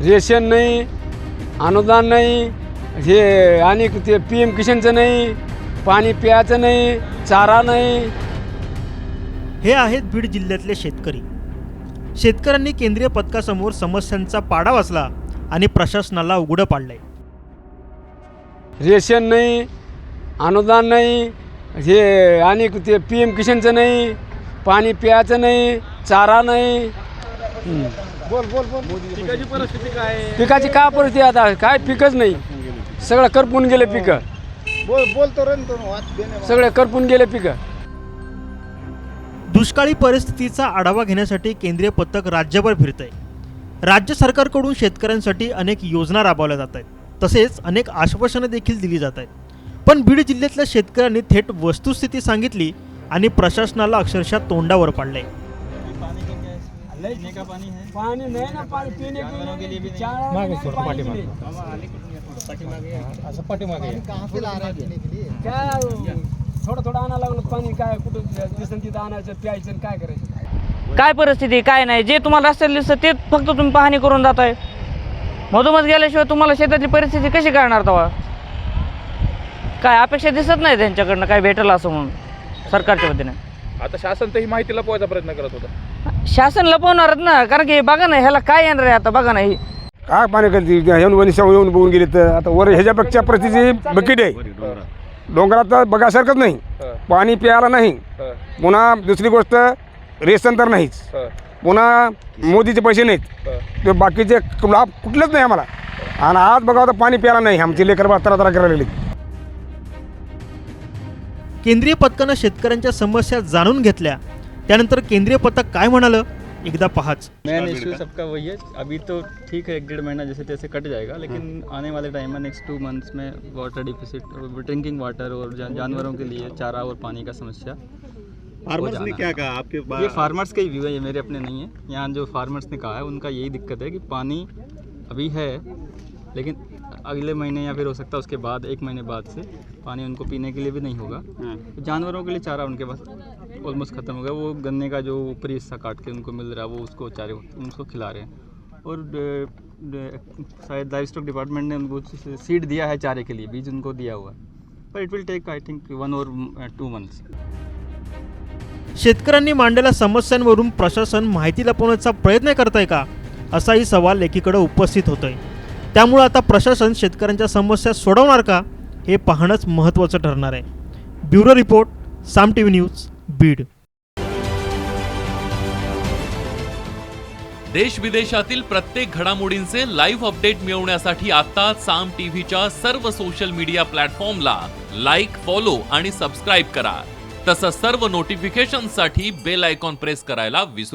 Ration नाही अनुदान नाही हे आणि ते पी एम किशनचं नाही पाणी प्यायचं नाही चारा नाही. हे आहेत बीड जिल्ह्यातले शेतकरी. शेतकऱ्यांनी केंद्रीय पथकासमोर समस्यांचा पाडा वाचला आणि प्रशासनाला उघडं पाडलंय. रेशन नाही अनुदान नाही हे आणि ते पी एम किशनचं नाही पाणी प्यायचं नाही चारा नाही. हं. पिकाची परिस्थिती काय आहे? पिकाची काय परिस्थिती आता? काय पिकच नाही. सगळं करपून गेले पिकं. बोल बोलतो सगळे करपून गेले पिकं. दुष्काळी परिस्थितीचा आढावा घेण्यासाठी केंद्रीय पथक राज्यभर फिरत आहे राज्य सरकारकडून शेतकऱ्यांसाठी अनेक योजना राबवल्या जात आहेत. तसेच अनेक आश्वासनं देखील दिली जात आहेत. पण बीड जिल्ह्यातल्या शेतकऱ्यांनी थेट वस्तुस्थिती सांगितली आणि प्रशासनाला अक्षरशः तोंडावर पाडले पाणी नाही ना पाणी पिणे काय थोडं थोडं आणायला लागलं पाणी काय कुठं दिसन तिथं आणायचं प्यायचं आणि काय करायचं? काय परिस्थिती काय नाही. जे तुम्हाला रस्त्याला दिसतं ते फक्त तुम्ही पाहणी करून जाताय. मधोमध गेल्याशिवाय तुम्हाला शेतातली परिस्थिती कशी करणार तेव्हा? काय अपेक्षा दिसत नाही त्यांच्याकडनं काय भेटेल असं म्हणून सरकारच्या वतीने? आता शासन तर ही माहिती लपवायचा प्रयत्न करत होता. शासन लपवणारच ना कारण की बघा ना ह्याला काय येणार आहे आता बघा ना ही. काय पाणी करते? येऊन वनिशा येऊन बघून गेले तर. आता वर ह्याच्यापेक्षा परिस्थिती बकीट आहे. डोंगरात. तर बघासारखंच नाही. पाणी प्यायला नाही. पुन्हा दुसरी गोष्ट रेशन तर नाहीच. पुन्हा मोदीचे पैसे नाहीत. ते बाकीचे लाभ कुठलेच नाही आम्हाला. आणि आज बघा तर पाणी प्यायला नाही. आमचे लेकर बा तरा तरा करायला लागले केंद्रीय पथकानं शेतकऱ्यांच्या समस्या जाणून घेतल्या. त्यानंतर केंद्रीय पथक काय म्हणालं? एकदा पहाच. मेन इशू सबका वही है। अभी तो ठीक है एक डेढ़ महीना जैसे तैसे कट जाएगा लेकिन आने वाले टाइम में नेक्स्ट टू मंथ्स में वाटर डिफिसिट ड्रिंकिंग वाटर और जान, जानवरों के लिए चारा और पानी का समस्या फार्मर्स ने क्या कहा? आपके बा- ये फार्मर्स का ही व्यू है ये मेरे अपने नहीं है। यहाँ जो फार्मर्स ने कहा है उनका यही दिक्कत है कि पानी अभी है लेकिन अगले महीने या फिर हो सकता है उसके बाद एक महीने बाद से पानी उनको पीने के लिए भी नहीं होगा। तो जानवरों के लिए चारा उनके पास ऑलमोस्ट ख़त्म हो गया। वो गन्ने का जो ऊपरी हिस्सा काट के उनको मिल रहा है वो उसको चारे उनको खिला रहे हैं। और शायद लाइफ स्टॉक डिपार्टमेंट ने उनको सीड दिया है चारे के लिए बीज उनको दिया हुआ है। पर it will take I think one और टू मंथ्स शेतकऱ्यांनी मांडलेल्या समस्यांवरून प्रशासन माहिती लपवण्याचा प्रयत्न करत आहे का? असाही सवाल एकीकडे उपस्थित होतोय. त्यामुळे आता प्रशासन शेतकऱ्यांच्या समस्या सोडवणार का हे पाहणंच महत्त्वाचं ठरणार आहे. Bureau report Saam T V news Beed. देश विदेशातील प्रत्येक घडामोडींचे लाईव्ह अपडेट मिळवण्यासाठी आता साम टीव्हीच्या सर्व सोशल मीडिया प्लॅटफॉर्मला लाईक फॉलो आणि सबस्क्राईब करा. तसंच सर्व नोटिफिकेशनसाठी बेल आयकॉन प्रेस करायला विसरू